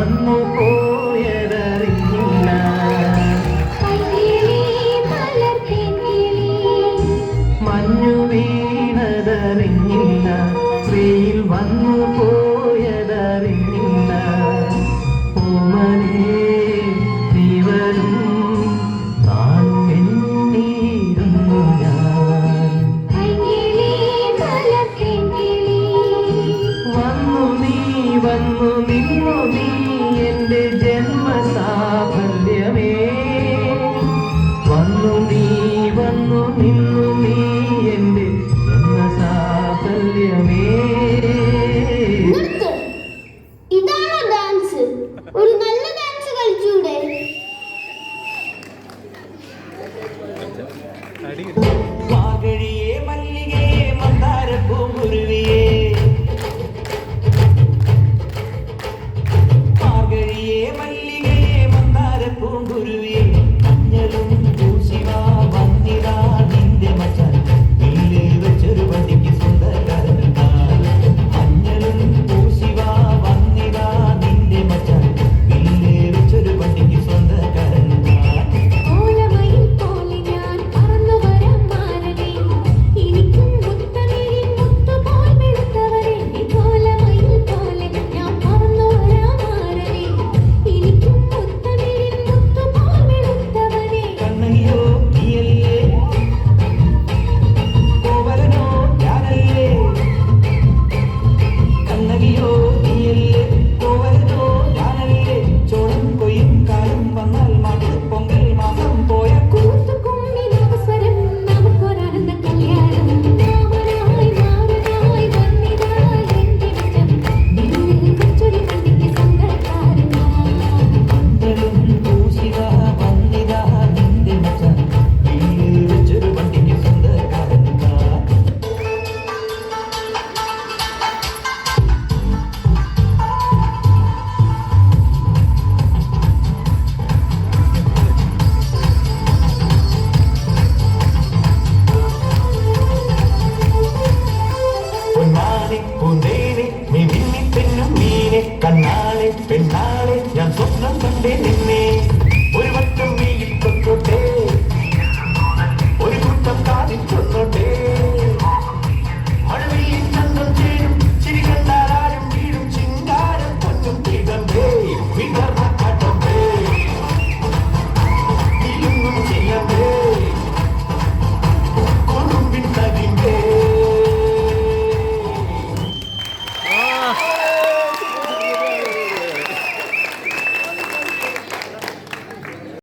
വന്നുപോയതറിഞ്ഞില്ല മഞ്ഞു വീണതറിഞ്ഞില്ല. സ്ത്രീയിൽ വന്നുപോയി വന്നു നീ വന്നു നിന്നു നീ എന്റെ എന്ന സാഫല്യമേ. ഇതാണോ ഡാൻസ് ഒരു നല്ല ഡാൻസ് കളിച്ചൂടെ. വാകഴി Ven,